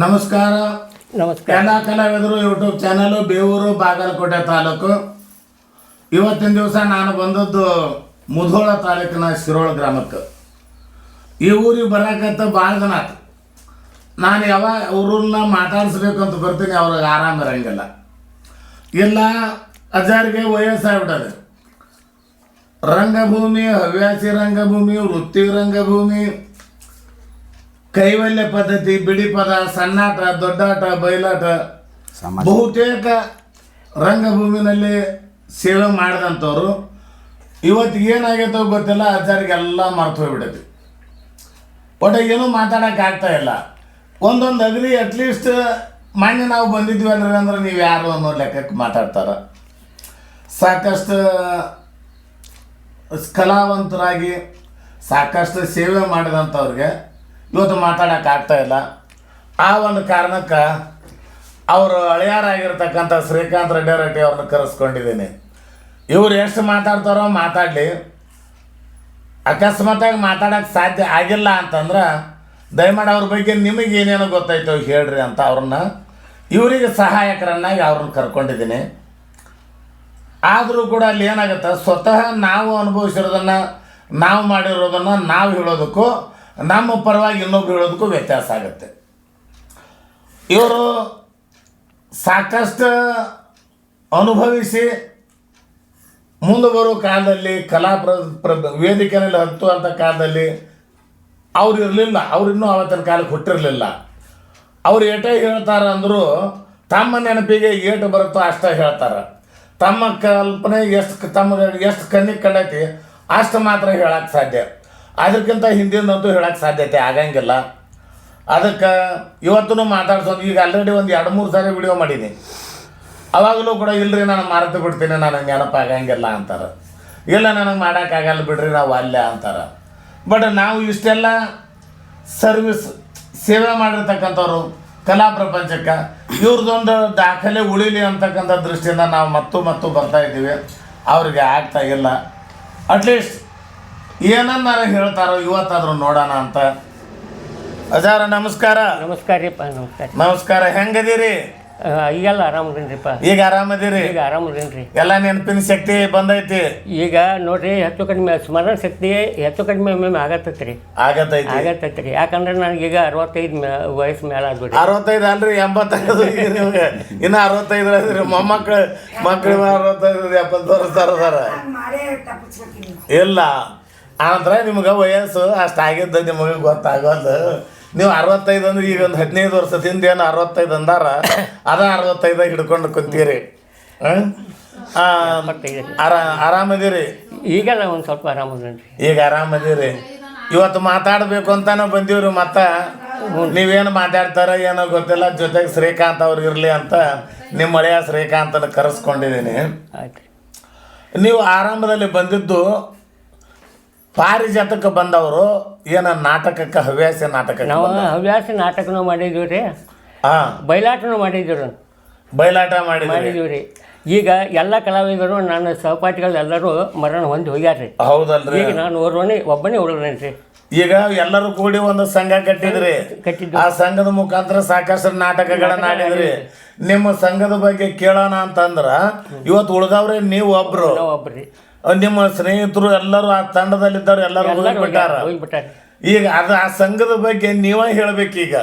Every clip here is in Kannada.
ನಮಸ್ಕಾರ. ನಮಸ್ಕಾರ. ಎಲ್ಲ ಕಲಾವಿದರು ಯೂಟ್ಯೂಬ್ ಚಾನಲ್ ಬೇವೂರು ಬಾಗಲಕೋಟೆ ತಾಲೂಕು. ಇವತ್ತಿನ ದಿವಸ ನಾನು ಬಂದದ್ದು ಮುಧೋಳ ತಾಲೂಕಿನ ಶಿರೋಳ ಗ್ರಾಮಕ್ಕೆ. ಈ ಊರಿಗೆ ಬರಕಂತ ಭಾಳ ಜನ ಆತು ನಾನು ಯಾವಾಗ ಅವ್ರನ್ನ ಮಾತಾಡಿಸ್ಬೇಕಂತ ಬರ್ತೀನಿ ಅವ್ರಿಗೆ ಆರಾಮ ಇರಂಗಿಲ್ಲ. ಇಲ್ಲ ಅಜ್ಜಾರಿಗೆ ವಯಸ್ಸಾಗ್ಬಿಟ್ಟದೆ. ರಂಗಭೂಮಿ ಹವ್ಯಾಸಿ ರಂಗಭೂಮಿ ವೃತ್ತಿ ರಂಗಭೂಮಿ ಕೈವಲ್ಯ ಪದ್ಧತಿ ಬಿಡಿ ಪದ ಸಣ್ಣಾಟ ದೊಡ್ಡಾಟ ಬಯಲಾಟ. ಬಹುತೇಕ ರಂಗಭೂಮಿನಲ್ಲಿ ಸೇವೆ ಮಾಡಿದಂಥವ್ರು. ಇವತ್ತು ಏನಾಗೈತೋ ಗೊತ್ತಿಲ್ಲ ಅಜ್ಜಾರಿಗೆಲ್ಲ ಮರ್ತು ಹೋಗ್ಬಿಡೈತಿ. ಒಟ್ಟು ಏನೂ ಮಾತಾಡೋಕ್ಕಾಗ್ತಾ ಆಗ್ತಾ ಇಲ್ಲ. ಒಂದೊಂದು ಅಗಲಿ ಅಟ್ಲೀಸ್ಟ್ ಮೊನ್ನೆ ನಾವು ಬಂದಿದ್ವಿ ಅಂದ್ರೆ ಅಂದ್ರೆ ನೀವು ಯಾರು ಅನ್ನೋ ಲೆಕ್ಕಕ್ಕೆ ಮಾತಾಡ್ತಾರೆ. ಸಾಕಷ್ಟು ಕಲಾವಂತರಾಗಿ ಸಾಕಷ್ಟು ಸೇವೆ ಮಾಡಿದಂಥವ್ರಿಗೆ ಇವತ್ತು ಮಾತಾಡೋಕೆ ಆಗ್ತಾ ಇಲ್ಲ. ಆ ಒಂದು ಕಾರಣಕ್ಕೆ ಅವರು ಹಳೆಯರಾಗಿರ್ತಕ್ಕಂಥ ಶ್ರೀಕಾಂತ್ ರೆಡ್ಡಿ ರೆಡ್ಡಿ ಅವ್ರನ್ನ ಕರೆಸ್ಕೊಂಡಿದ್ದೀನಿ. ಇವ್ರು ಎಷ್ಟು ಮಾತಾಡ್ತಾರೋ ಮಾತಾಡಲಿ. ಅಕಸ್ಮಾತಾಗಿ ಮಾತಾಡೋಕೆ ಸಾಧ್ಯ ಆಗಿಲ್ಲ ಅಂತಂದ್ರೆ ದಯಮಾಡಿ ಅವ್ರ ಬಗ್ಗೆ ನಿಮಗೆ ಏನೇನೋ ಗೊತ್ತಾಯ್ತು ಹೇಳ್ರಿ ಅಂತ ಅವ್ರನ್ನ. ಇವರಿಗೆ ಸಹಾಯಕರನ್ನಾಗಿ ಅವ್ರನ್ನ ಕರ್ಕೊಂಡಿದ್ದೀನಿ. ಆದರೂ ಕೂಡ ಅಲ್ಲಿ ಏನಾಗುತ್ತೆ? ಸ್ವತಃ ನಾವು ಅನುಭವಿಸಿರೋದನ್ನು, ನಾವು ಮಾಡಿರೋದನ್ನು, ನಾವು ಹೇಳೋದಕ್ಕೂ ನಮ್ಮ ಪರವಾಗಿ ಇನ್ನೊಬ್ರು ಹೇಳೋದಕ್ಕೂ ವ್ಯತ್ಯಾಸ ಆಗುತ್ತೆ. ಇವರು ಸಾಕಷ್ಟು ಅನುಭವಿಸಿ ಮುಂದೆ ಬರೋ ಕಾಲದಲ್ಲಿ ಕಲಾ ಪ್ರ ಪ್ರ ವೇದಿಕೆಯಲ್ಲಿ ಹತ್ತುವಂಥ ಕಾಲದಲ್ಲಿ ಅವ್ರು ಇರಲಿಲ್ಲ, ಅವ್ರು ಇನ್ನೂ ಆವತ್ತಿನ ಕಾಲಕ್ಕೆ ಹುಟ್ಟಿರಲಿಲ್ಲ. ಅವ್ರು ಏಟೇ ಹೇಳ್ತಾರೆ ಅಂದರೂ ತಮ್ಮ ನೆನಪಿಗೆ ಏಟು ಬರುತ್ತೋ ಅಷ್ಟೇ ಹೇಳ್ತಾರೆ. ತಮ್ಮ ಕಲ್ಪನೆ ಎಷ್ಟು, ತಮ್ಮ ಎಷ್ಟು ಕಣ್ಣಿಗೆ ಕಂಡೈತಿ ಅಷ್ಟು ಮಾತ್ರ ಹೇಳಕ್ಕೆ ಸಾಧ್ಯ. ಅದಕ್ಕಿಂತ ಹಿಂದಿಂದಂತೂ ಹೇಳಕ್ಕೆ ಸಾಧ್ಯತೆ ಆಗಂಗಿಲ್ಲ. ಅದಕ್ಕೆ ಇವತ್ತೂ ಮಾತಾಡ್ಸೋದು ಈಗ ಆಲ್ರೆಡಿ ಒಂದು ಎರಡು ಮೂರು ಸಾರಿ ವಿಡಿಯೋ ಮಾಡಿದೆ ಅವಾಗಲೂ ಕೂಡ ಇಲ್ಲರಿ ನಾನು ಮಾರತು ಬಿಡ್ತೀನಿ ನನಗೆ ನೆನಪಾಗಂಗಿಲ್ಲ ಅಂತಾರೆ. ಇಲ್ಲ, ನನಗೆ ಮಾಡೋಕ್ಕಾಗಲ್ಲ ಬಿಡ್ರಿ, ನಾವು ಅಲ್ಲ ಅಂತಾರೆ. ಬಟ್ ನಾವು ಇಷ್ಟೆಲ್ಲ ಸರ್ವಿಸ್ ಸೇವೆ ಮಾಡಿರ್ತಕ್ಕಂಥವ್ರು, ಕಲಾ ಪ್ರಪಂಚಕ್ಕೆ ಇವ್ರದ್ದೊಂದು ದಾಖಲೆ ಉಳಿಲಿ ಅಂತಕ್ಕಂಥ ದೃಷ್ಟಿಯಿಂದ ನಾವು ಮತ್ತು ಮತ್ತು ಬರ್ತಾ ಇದ್ದೀವಿ. ಅವ್ರಿಗೆ ಆಗ್ತಾ ಇಲ್ಲ. ಅಟ್ಲೀಸ್ಟ್ ಏನನ್ನಾರ ಹೇಳ್ತಾರೋ ಇವತ್ತಾದ್ರೂ ನೋಡೋಣ ಅಂತ. ಅಜಾರ ನಮಸ್ಕಾರ. ನಮಸ್ಕಾರ ರೀಪ್ಪ ನಮಸ್ಕಾರ. ನಮಸ್ಕಾರ. ಹೆಂಗದೀರಿ? ಈಗೆಲ್ಲ ಆರಾಮದೇನ್ರಿಪ್ಪ. ಈಗ ಆರಾಮದಿರಿ? ಈಗ ಆರಾಮದೇನ್ರಿ. ಎಲ್ಲ ನೆನಪಿನ ಶಕ್ತಿ ಬಂದೈತಿ? ಈಗ ನೋಡ್ರಿ ಹೆಚ್ಚು ಕಡಿಮೆ ಸ್ಮರಣ ಶಕ್ತಿ ಹೆಚ್ಚು ಕಡಿಮೆ ಒಮ್ಮೆ ಆಗತ್ತೈತ್ರಿ. ರೀ ಆಗತೈತಿ. ಆಗತ್ತೈತಿ ರೀ ಯಾಕಂದ್ರೆ ನನಗೀಗ ಅರವತ್ತೈದು ಮೇ ವಯಸ್ಸು ಮೇಲೆ ಆಗ್ಬಿಟ್ಟು ಅರವತ್ತೈದು ಅಲ್ರಿ ಎಂಬತ್ತೈದು ಈಗ ನಿಮ್ಗೆ. ಇನ್ನ ಅರವತ್ತೈದು ಅದ್ರಿ ಮೊಮ್ಮಕ್ಳು ಮಕ್ಳು ಅರವತ್ತೈದು ಎಪ್ಪತ್ತು ವರ್ಷ ಅದಾರ ಇಲ್ಲ. ಅಂದ್ರೆ ನಿಮ್ಗೆ ವಯಸ್ಸು ಅಷ್ಟು ಆಗಿದ್ದು ನಿಮಗೆ ಗೊತ್ತಾಗೋದು. ನೀವು ಅರವತ್ತೈದು ಅಂದ್ರೆ ಈಗ ಒಂದು ಹದಿನೈದು ವರ್ಷದಿಂದ ಏನು ಅರವತ್ತೈದು ಅಂದಾರ ಅದ ಅರವತ್ತೈದಾಗ ಹಿಡ್ಕೊಂಡು ಕುಂತೀರಿ. ಆರಾ ಆರಾಮದಿರಿ? ಈಗೆಲ್ಲ ಒಂದು ಸ್ವಲ್ಪ ಆರಾಮದ್ರಿ ಈಗ ಆರಾಮದಿರಿ. ಇವತ್ತು ಮಾತಾಡಬೇಕು ಅಂತಾನೆ ಬಂದೀವ್ರಿ ಮತ್ತೆ. ನೀವೇನು ಮಾತಾಡ್ತಾರ ಏನೋ ಗೊತ್ತಿಲ್ಲ ಜೊತೆಗೆ ಶ್ರೀಕಾಂತ್ ಅವ್ರು ಇರಲಿ ಅಂತ ನಿಮ್ಮ ಮಳೆಯ ಶ್ರೀಕಾಂತನ ಕರೆಸ್ಕೊಂಡಿದ್ದೀನಿ ನೀವು ಆರಂಭದಲ್ಲಿ ಬಂದಿದ್ದು ಪಾರಿಜಾತಕ್ಕೆ ಬಂದವರು ಏನ ನಾಟಕಕ್ಕೆ ಹವ್ಯಾಸ ನಾಟಕ ನಾವು ಹವ್ಯಾಸ ನಾಟಕನೂ ಮಾಡಿದ್ದೀವಿ ರೀ. ಹಾಂ. ಬಯಲಾಟನೂ ಮಾಡಿದ್ದೀವಿ ರೀ. ಬಯಲಾಟ ಮಾಡಿ ಮಾಡಿದ್ದೀವಿ ರೀ. ಈಗ ಎಲ್ಲ ಕಲಾವಿದರು ನನ್ನ ಸಹಪಾಠಿಗಳು ಎಲ್ಲರೂ ಮರಣ ಹೊಂದಿ ಹೋಗ್ಯಾರ್ರಿ ಹೌದಲ್ರಿ. ಈಗ ನಾನು ಓರ್ವನೇ ಒಬ್ಬನೇ ಉಳಿದ್ರೇನು ರೀ? ಈಗ ಎಲ್ಲರೂ ಕೂಡಿ ಒಂದು ಸಂಘ ಕಟ್ಟಿದ್ರಿ. ಕಟ್ಟಿದ್ರು ಆ ಸಂಘದ ಮುಖಾಂತರ ಸಾಕಷ್ಟು ನಾಟಕಗಳನ್ನ ಆಡಿದ್ರಿ. ನಿಮ್ಮ ಸಂಘದ ಬಗ್ಗೆ ಕೇಳೋಣ ಅಂತಂದ್ರ ಇವತ್ತು ಉಳ್ದವ್ರೆ ನೀವು ಒಬ್ರು ಒಬ್ರಿ ನಿಮ್ಮ ಸ್ನೇಹಿತರು ಎಲ್ಲರೂ ಆ ತಂಡದಲ್ಲಿದ್ದವ್ರು ಎಲ್ಲರೂ ಹೋಗ್ಬಿಟ್ಟಾರ? ಈಗ ಅದು ಆ ಸಂಘದ ಬಗ್ಗೆ ನೀವೇ ಹೇಳ್ಬೇಕೀಗ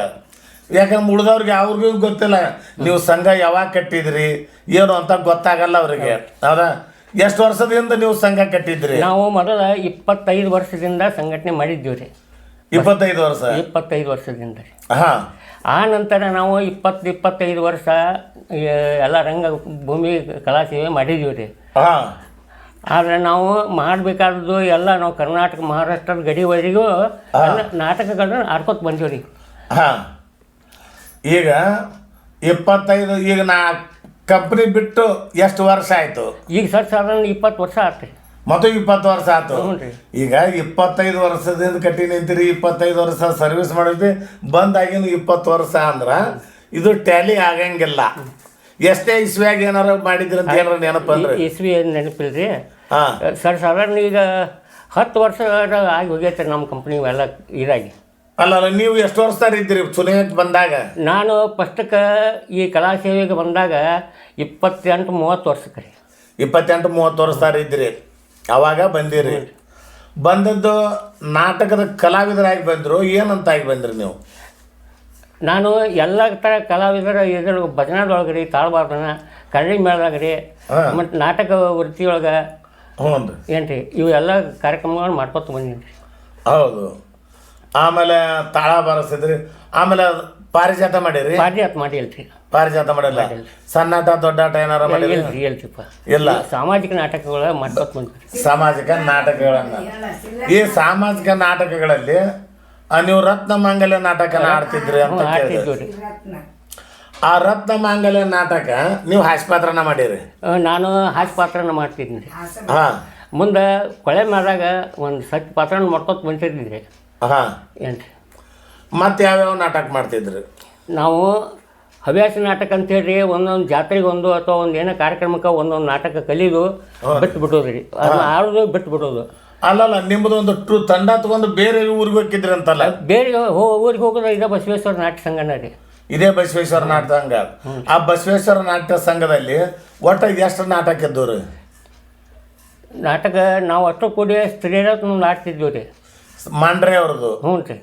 ಯಾಕಂದ್ರೆ ಉಳ್ದವ್ರಿಗೆ ಅವ್ರಿಗೂ ಗೊತ್ತಿಲ್ಲ ನೀವು ಸಂಘ ಯಾವಾಗ ಕಟ್ಟಿದ್ರಿ ಏನು ಅಂತ ಗೊತ್ತಾಗಲ್ಲ ಅವ್ರಿಗೆ. ಹೌದಾ? ಎಷ್ಟು ವರ್ಷದಿಂದ ನೀವು ಸಂಘ ಕಟ್ಟಿದ್ರಿ? ನಾವು ಮೊದಲ ಇಪ್ಪತ್ತೈದು ವರ್ಷದಿಂದ ಸಂಘಟನೆ ಮಾಡಿದ್ದೀವಿ ರೀ. ಇಪ್ಪತ್ತೈದು ವರ್ಷ? ಇಪ್ಪತ್ತೈದು ವರ್ಷದಿಂದ ಹಾ. ಆ ನಂತರ ನಾವು ಇಪ್ಪತ್ತು ಇಪ್ಪತ್ತೈದು ವರ್ಷ ಎಲ್ಲ ರಂಗ ಭೂಮಿ ಕಲಾ ಸೇವೆ ಮಾಡಿದ್ದೀವಿ ರೀ. ಹಾ. ಆದರೆ ನಾವು ಮಾಡಬೇಕಾದ್ದು ಎಲ್ಲ ನಾವು ಕರ್ನಾಟಕ ಮಹಾರಾಷ್ಟ್ರದ ಗಡಿವರೆಗೂ ನಾಟಕಗಳನ್ನ ಆಡ್ಕೊತ ಬಂದೀವಿ ರೀ ಹಾಂ. ಈಗ ಇಪ್ಪತ್ತೈದು ಈಗ ನಾ ಕಂಪ್ನಿ ಬಿಟ್ಟು ಎಷ್ಟು ವರ್ಷ ಆಯಿತು? ಈಗ ಸರ್ ಸಾಧಾರಣ ಇಪ್ಪತ್ತು ವರ್ಷ ಆಯ್ತು ರೀ ಮತ್ತು ಇಪ್ಪತ್ತು ವರ್ಷ ಆಯ್ತು ಈಗ ಇಪ್ಪತ್ತೈದು ವರ್ಷದಿಂದ ಕಟ್ಟಿ ನಿಂತಿರಿ ಇಪ್ಪತ್ತೈದು ವರ್ಷ ಸರ್ವಿಸ್ ಮಾಡಿದ್ವಿ ಬಂದಾಗಿನ ಇಪ್ಪತ್ತು ವರ್ಷ ಅಂದ್ರೆ ಇದು ಟ್ಯಾಲಿ ಆಗಂಗಿಲ್ಲ. ಎಷ್ಟೇ ಇಸ್ವಿಯಾಗ ಏನಾರ ಮಾಡಿದ್ರಿ ಅಂತ ಏನಾರ ನೆನಪಂದ್ರೆ ಇಸ್ವಿ ಏನು ರೀ ಹಾಂ. ಸರ್ ಸಾಧಾರಣ ಈಗ ಹತ್ತು ವರ್ಷ ಆಗಿ ಹೋಗೈತೆ ನಮ್ಮ ಕಂಪ್ನಿ ಎಲ್ಲ ಇದಾಗಿ. ಅಲ್ಲ ಅಲ್ಲ ನೀವು ಎಷ್ಟು ವರ್ಷದಾರ ಇದ್ದೀರಿ? ಚುನಾವಣೆಗೆ ಬಂದಾಗ? ನಾನು ಫಸ್ಟಕ್ಕೆ ಈ ಕಲಾ ಸೇವೆಗೆ ಬಂದಾಗ ಇಪ್ಪತ್ತೆಂಟು ಮೂವತ್ತು ವರ್ಷಕ್ಕೆ ರೀ. ಇಪ್ಪತ್ತೆಂಟು ಮೂವತ್ತು ವರ್ಷದಾರ ಇದ್ದೀರಿ. ಅವಾಗ ಬಂದಿರಿ. ಬಂದದ್ದು ನಾಟಕದ ಕಲಾವಿದರಾಗಿ ಬಂದರು. ಏನಂತಾಗಿ ಬಂದ್ರಿ ನೀವು? ನಾನು ಎಲ್ಲ ಥರ ಕಲಾವಿದರ ಇದ್ರ ಭಜನಾದೊಳಗಡೆ ತಾಳ್ಬಾರ್ದನ ಕಳ್ಳಿ ಮೇಳದಾಗ್ರಿ. ಮತ್ತು ನಾಟಕ ವೃತ್ತಿಯೊಳಗೆ ಹ್ಞೂ ರೀ ಏನು ರೀ ಇವೆಲ್ಲ ಕಾರ್ಯಕ್ರಮಗಳು ಮಾಡ್ಕೊತ ಬಂದೀನಿ. ರೀ ಹೌದು. ಆಮೇಲೆ ತಾಳ ಬಾರಿಸಿದ್ರಿ. ಆಮೇಲೆ ಪಾರಿಜಾತ ಮಾಡಿರಿ? ಪಾರಿಜಾತ ಮಾಡಿಲ್ಲ? ರೀ ಪಾರಿಜಾತ ಮಾಡಿಲ್ಲ ಸಣ್ಣಾಟ ದೊಡ್ಡಾಟ ಏನಾರ ಮಾಡಿರಿ ಎಲ್ಲ ಹೇಳ್ತಿಪ್ಪ ಇಲ್ಲ. ಸಾಮಾಜಿಕ ನಾಟಕಗಳ ಮಾಡ್ಕೊತ ಬಂದ್ರಿ ಸಾಮಾಜಿಕ ನಾಟಕಗಳನ್ನ. ಈ ಸಾಮಾಜಿಕ ನಾಟಕಗಳಲ್ಲಿ ನೀವು ರತ್ನ ಮಾಂಗಲ್ಯ ನಾಟಕ ಆಡ್ತಿದ್ರಿ ಅಂತ ಕೇಳಿದೆ. ಆಡ್ತಿದ್ವಿ ರೀ ಆ ರತ್ನ ಮಾಂಗಲ್ಯ ನಾಟಕ ನೀವು ಹಾಸ್ಪಾತ್ರನ ಮಾಡಿರಿ? ನಾನು ಹಾಸ್ಯ ಪಾತ್ರನ ಮಾಡ್ತಿದ್ದೀನಿ ರೀ ಹಾ. ಮುಂದೆ ಕೊಳೆ ಮಾಡಿದಾಗ ಒಂದು ಸತ್ ಪಾತ್ರನ ಮಾಡ್ಕೊತ ಬಂದಿದ್ರಿ. ಹಾ. ಏನು ರೀ ಮತ್ತೆ ಯಾವ್ಯಾವ ನಾಟಕ ಮಾಡ್ತಿದ್ರಿ? ನಾವು ಹವ್ಯಾಸ ನಾಟಕ ಅಂತೇಳಿ ಒಂದೊಂದು ಜಾತ್ರೆಗೆ ಒಂದು ಅಥವಾ ಒಂದು ಏನೋ ಕಾರ್ಯಕ್ರಮಕ್ಕೆ ಒಂದೊಂದು ನಾಟಕ ಕಲಿಯೋದು ಬಿಟ್ಟು ಬಿಡೋದು ರೀ ಅದನ್ನ ಆಡೋದು ಬಿಟ್ಟು ಬಿಡೋದು ಅಲ್ಲಲ್ಲ ನಿಮ್ಮದು ಒಂದು ಟ್ರೂ ತಂಡ ತಗೊಂಡು ಬೇರೆ ಊರಿಗೆ ಹೋಗಿದ್ರಿ ಅಂತಲ್ಲ? ಬೇರೆ ಹೋ ಊರಿಗೆ ಹೋಗೋದು ಇದೇ ಬಸವೇಶ್ವರ ನಾಟ್ಯ ಸಂಘನ ರೀ. ಇದೇ ಬಸವೇಶ್ವರ ನಾಟ್ಯ ಸಂಘ. ಆ ಬಸವೇಶ್ವರ ನಾಟ್ಯ ಸಂಘದಲ್ಲಿ ಒಟ್ಟು ಎಷ್ಟು ನಾಟಕ ಇದ್ದವು ರೀ ನಾಟಕ ನಾವು ಅಷ್ಟು ಕೂಡಿ ಸ್ತ್ರೀರತ್ನ ಆಡ್ತಿದ್ವಿ ರೀ. ಮಾಂಡ್ರೆ ಅವ್ರದ್ದು. ಹ್ಞೂ ರೀ.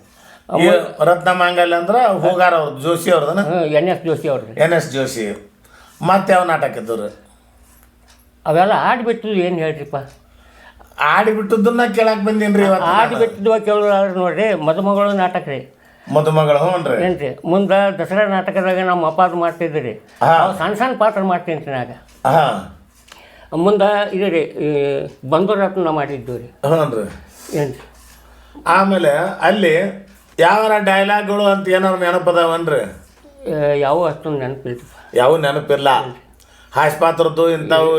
ರತ್ನ ಮಾಂಗಲ್ಯ ಅಂದ್ರೆ ಹೋಗಾರ ಅವ್ರದ್ದು ಜೋಶಿ ಅವ್ರದ್ದು ಎನ್ ಎಸ್ ಜೋಶಿ ಅವ್ರದ್ದು ಎನ್ ಎಸ್ ಜೋಶಿ. ಮತ್ತೆ ಯಾವ ನಾಟಕ ಇದ್ದವು ರೀ ಅವೆಲ್ಲ ಆಡ್ಬಿಟ್ಟು ಏನು ಹೇಳ್ರಿಪ್ಪ. ಆಡಿಬಿಟ್ಟದನ್ನ ಕೇಳಕ್ ಬಂದೀನಿ ರೀ ಇವತ್ತು? ಆಡಿಬಿಟ್ಟಿದ್ವ ಕೇಳೋದಾದ್ರೆ ನೋಡ್ರಿ ಮದುಮಗಳು ನಾಟಕ ರೀ. ಮದುಮಗಳು ಹ್ಞೂ ರೀ ಏನು ರೀ ಮುಂದೆ ದಸರಾ ನಾಟಕದಾಗ ನಮ್ಮ ಅಪ್ಪಾದು ಮಾಡ್ತಿದ್ರಿ ರೀ ಹಾ. ಅವು ಸಣ್ಣ ಸಣ್ಣ ಪಾತ್ರ ಮಾಡ್ತೀನಿ ನಾಗ. ಹಾ. ಮುಂದೆ ಇದು ರೀ ಈ ಬಂಧುರತ್ನ ಮಾಡಿದ್ದು ರೀ. ಹ್ಞೂ ರೀ ಏನು ರೀ ಆಮೇಲೆ ಅಲ್ಲಿ ಯಾವ ಡೈಲಾಗ್ಗಳು ಅಂತ ಏನಾರು ನೆನಪದಾವನ್ರಿ? ಯಾವ ಅಷ್ಟೊಂದು ನೆನಪಿಲ್ಲ. ಯಾವ ನೆನಪಿಲ್ಲ. ಹಾಸ್ಪಾತ್ರದ್ದು ಇಂಥವು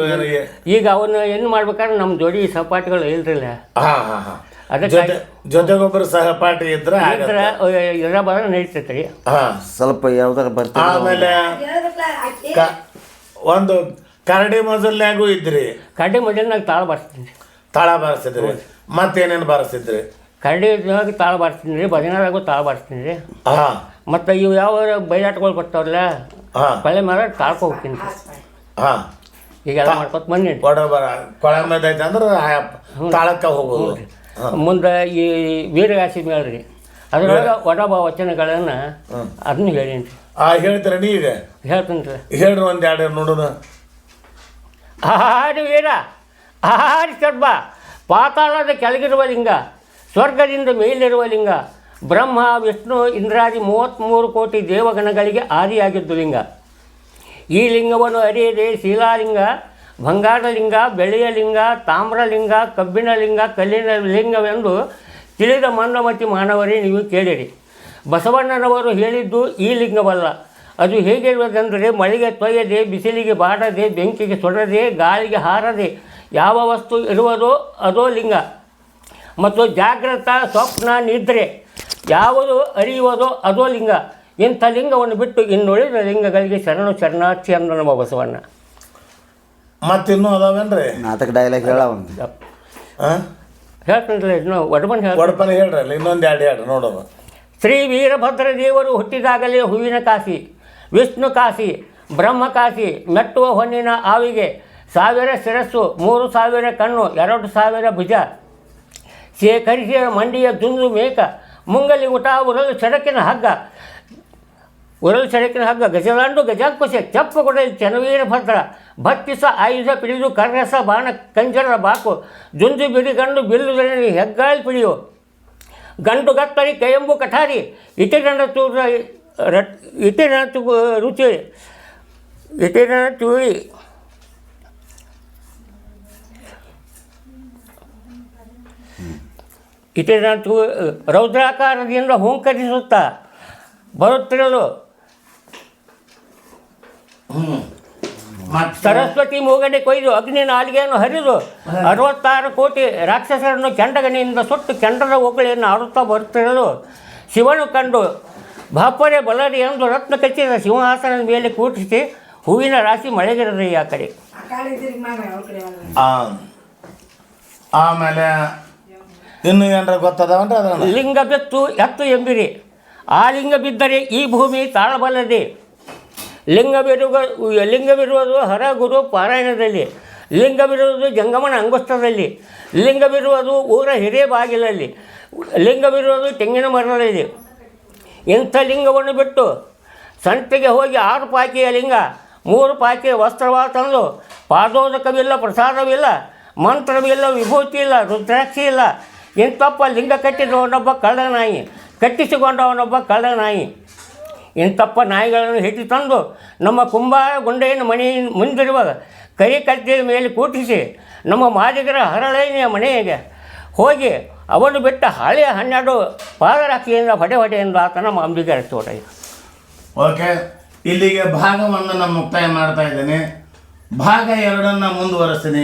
ಈಗ ಅವನ್ನ ಏನು ಮಾಡ್ಬೇಕಾದ್ರೆ ನಮ್ಮ ಜೋಡಿ ಸಹಪಾಠಿಗಳು ಇಲ್ರಿಲ್ಲ. ಹಾಂ ಹಾ ಹಾ. ಅದಕ್ಕೆ ಜೊತೆ ಜೊತೆಗೊಬ್ಬರು ಸಹಪಾಠಿ ಇದ್ರೆ. ಇದ್ರ ಇದ್ರ ಬರ ನಡೀತೈತೆ. ರೀ ಸ್ವಲ್ಪ ಯಾವ್ದಾರ ಬರ್ತಾರೆ? ಆಮೇಲೆ ಕ- ಒಂದು ಕರಡಿ ಮಜಲ್ನ್ಯಾಗೂ ಇದ್ರಿ. ಕಡ್ಡಿ ಮೊದಲಿನಾಗ ತಾಳ ಬಾರಿಸ್ತೀನಿ. ತಾಳ ಬಾರಿಸಿದ್ರಿ. ಮತ್ತೇನೇನು ಬಾರಿಸಿದ್ರಿ? ಕಡ್ಡಿದಾಗ ತಾಳ ಬಾರಿಸ್ತೀನಿ ರೀ ಭಜನಾದಾಗೂ ತಾಳ ಬಾರಿಸ್ತೀನಿ ರೀ. ಹಾ. ಮತ್ತು ಇವು ಯಾವ ಬಯಲಾಟಗಳು ಬರ್ತಾವಲ್ಲ ಹಾಂ. ಹೊಳೆ ಮೇಲೆ ತಾಳ್ಕೊ ಹೋಗ್ತೀನಿ. ರೀ ಹಾ. ಈಗೆಲ್ಲ ಮಾಡ್ಕೊತ ಬನ್ನಿ. ಕೊಡ ಬರ ಕೊಳ ಐತೆ ಅಂದ್ರೆ ತಾಳಕ್ಕ ಹೋಗೋದು. ಮುಂದೆ ಈ ವೀರಗಾಸಿ ಮೇಳ ರೀ ಅದ್ರೊಳಗೆ ಒಡಬ ವಚನಗಳನ್ನು ಅದನ್ನು ಹೇಳೀನಿ. ರೀ ಆ ಹೇಳ್ತೀರ ನೀ ಈಗ ಹೇಳ್ತೀನಿ ರೀ. ಹೇಳ್ರಿ ಒಂದು ಎರಡು ನೋಡೋಣ. ಆಹಾರಿ ವೀರ. ಆಹಾರಿ ಸರ್ಬ ಪಾತಾಳದ ಕೆಳಗಿರುವ ಲಿಂಗ ಸ್ವರ್ಗದಿಂದ ಮೇಲಿರುವ ಲಿಂಗ ಬ್ರಹ್ಮ ವಿಷ್ಣು ಇಂದ್ರಾದಿ ಮೂವತ್ತ್ಮೂರು ಕೋಟಿ ದೇವಗಣಗಳಿಗೆ ಆದಿಯಾಗಿದ್ದು ಲಿಂಗ. ಈ ಲಿಂಗವನ್ನು ಅರಿಯದೆ ಶೀಲಾಲಿಂಗ ಬಂಗಾರ ಲಿಂಗ ಬೆಳೆಯ ಲಿಂಗ ತಾಮ್ರಲಿಂಗ ಕಬ್ಬಿಣ ಲಿಂಗ ಕಲ್ಲಿನ ಲಿಂಗವೆಂದು ತಿಳಿದ ಮಂದಮತಿ ಮಾನವರೇ ನೀವು ಕೇಳಿರಿ. ಬಸವಣ್ಣನವರು ಹೇಳಿದ್ದು ಈ ಲಿಂಗವಲ್ಲ. ಅದು ಹೇಗಿರುವುದೆಂದರೆ ಮಳೆಗೆ ತೊಯ್ಯದೆ, ಬಿಸಿಲಿಗೆ ಬಾಡದೆ, ಬೆಂಕಿಗೆ ಸೊಡದೆ, ಗಾಳಿಗೆ ಹಾರದೆ ಯಾವ ವಸ್ತು ಇರುವುದೋ ಅದೋ ಲಿಂಗ. ಮತ್ತು ಜಾಗೃತ ಸ್ವಪ್ನ, ನಿದ್ರೆ ಯಾವುದು ಅರಿಯುವುದೋ ಅದೋ ಲಿಂಗ. ಇಂಥ ಲಿಂಗವನ್ನು ಬಿಟ್ಟು ಇನ್ನುಳಿದ ಲಿಂಗಗಳಿಗೆ ಶರಣು ಶರಣಾರ್ಥಿ ಅಂದ ನಮ್ಮ ಬಸವಣ್ಣ. ಮತ್ತಿನ್ನೂ ಅದಾವೇನ್ರಿ? ನಾಟಕ ಡೈಲಾಗ್ ಹೇಳ ಹೇಳ್ತೀನಿ ಇನ್ನು ಒಡಪನ ಹೇಳ್ರಿ ಅಲ್ಲಿ ಇನ್ನೊಂದು ಎರಡು ಹೇಳ್ರಿ ನೋಡೋದು ಶ್ರೀ ವೀರಭದ್ರ ದೇವರು ಹುಟ್ಟಿದಾಗಲೇ ಹೂವಿನ ಕಾಸಿ ವಿಷ್ಣು ಕಾಸಿ ಬ್ರಹ್ಮ ಕಾಸಿ ಮೆಟ್ಟುವ ಹೊನ್ನಿನ ಆವಿಗೆ ಸಾವಿರ ಶಿರಸ್ಸು ಮೂರು ಸಾವಿರ ಕಣ್ಣು ಎರಡು ಸಾವಿರ ಭುಜ ಶೇಖರಿಸಿದ ಮಂಡಿಯ ದುಂದು ಮೇಕ ಮುಂಗಲಿ ಊಟ ಉರಲು ಚಡಕಿನ ಹಗ್ಗ ಉರಲು ಸಡಕಿನ ಹಗ್ಗ ಗಜಲಾಂಡು ಗಜಾಂಕುಶ ಚಪ್ಪ ಕೊಡಲಿ ಚನವೀರ ಭದ್ರ ಭತ್ತಿಸ ಆಯುಧ ಪಿಡಿದು ಕರ್ರಸ ಬಾಣ ಕಂಜರ ಬಾಕು ಜುಂಜು ಬಿಡಿಗಂಡು ಬಿಲ್ಲುದರಲ್ಲಿ ಹೆಗ್ಗಾಳಿ ಪಿಡಿಯು ಗಂಡು ಗತ್ತರಿ ಕೈಯಂಬು ಕಠಾರಿ ಇಟಿರಣ ತೂರ ರಟ್ ಇಟಿರಣ ತು ರುಚಿ ಇಟಿರಣ ತುಳಿ ಇಟಿರಣ ತು ರೌದ್ರಾಕಾರದಿಂದ ಹುಂಕರಿಸುತ್ತಾ ಬರುತ್ತಿರಲು ಮತ್ತೆ ಸರಸ್ವತಿ ಮೂಗಡೆ ಕೊಯ್ದು ಅಗ್ನಿ ನಾಲಿಗೆಯನ್ನು ಹರಿದು ಅರವತ್ತಾರು ಕೋಟಿ ರಾಕ್ಷಸರನ್ನು ಕೆಂಡಗನಿಯಿಂದ ಸುಟ್ಟು ಕೆಂಡದ ಹೋಗಳಿಯನ್ನು ಆಡುತ್ತಾ ಬರುತ್ತಿರಲು ಶಿವನು ಕಂಡು ಬಾಪರೆ ಬಲರಿ ಎಂದು ರತ್ನ ಕಚ್ಚಿದ ಸಿಂಹಾಸನದ ಮೇಲೆ ಕೂಟಿಸಿ ಹೂವಿನ ರಾಶಿ ಮಳೆಗಿರದೆ ಆ ಕಡೆ. ಆ, ಆಮೇಲೆ ಇನ್ನು ಏನಾರ ಗೊತ್ತದವನ್ರಿ ಅದನ್ನ ಲಿಂಗ ಬೆತ್ತು ಎತ್ತು ಎಂಬಿರಿ. ಆ ಲಿಂಗ ಬಿದ್ದರೆ ಈ ಭೂಮಿ ತಾಳಬಲ್ಲದೆ. ಲಿಂಗವಿರುವ ಲಿಂಗವಿರುವುದು ಹರ ಗುರು ಪಾರಾಯಣದಲ್ಲಿ, ಲಿಂಗವಿರುವುದು ಜಂಗಮನ ಅಂಗಸ್ಥದಲ್ಲಿ, ಲಿಂಗವಿರುವುದು ಊರ ಹಿರಿಯ ಬಾಗಿಲಲ್ಲಿ, ಲಿಂಗವಿರುವುದು ತೆಂಗಿನ ಮರದಲ್ಲಿ. ಇಂಥ ಲಿಂಗವನ್ನು ಬಿಟ್ಟು ಸಂತೆಗೆ ಹೋಗಿ ಆರು ಪಾಕಿಯ ಲಿಂಗ, ಮೂರು ಪಾಕಿಯ ವಸ್ತ್ರವಾದ ತಂದು ಪಾದೋದಕವಿಲ್ಲ, ಪ್ರಸಾದವಿಲ್ಲ, ಮಂತ್ರವಿಲ್ಲ ವಿಭೂತಿ ಇಲ್ಲ ರುದ್ರಾಕ್ಷಿ ಇಲ್ಲ ಇಂಥಪ್ಪ ಲಿಂಗ ಕಟ್ಟಿದವನೊಬ್ಬ ಕಳ್ಳನಾಯಿ, ಕಟ್ಟಿಸಿಕೊಂಡವನೊಬ್ಬ ಕಳ್ಳ ನಾಯಿ ಇಂಥಪ್ಪ ನಾಯಿಗಳನ್ನು ಹಿಟ್ಟು ತಂದು ನಮ್ಮ ಕುಂಬಾರ ಗುಂಡೆಯನ್ನು ಮನೆ ಮುಂದಿರುವ ಕೈ ಕದ್ದೆಯ ಮೇಲೆ ಕೂಟಿಸಿ ನಮ್ಮ ಮಾದಿಗರ ಹರಳೈನೆಯ ಮನೆಗೆ ಹೋಗಿ ಅವನು ಬಿಟ್ಟ ಹಳೆಯ ಹನ್ನೆರಡು ಪಾದರಾಕ್ಷಿಯಿಂದ ಹೊಡೆ ಹೊಡೆಯಿಂದ ಆತ ನಮ್ಮ ಅಂಬಿಗರ ತೋಟ ಓಕೆ, ಇಲ್ಲಿಗೆ ಭಾಗವನ್ನು ನಾನು ಮುಕ್ತಾಯ ಮಾಡ್ತಾ ಇದ್ದೇನೆ. ಭಾಗ ಎರಡನ್ನು ಮುಂದುವರಿಸ್ತೀನಿ.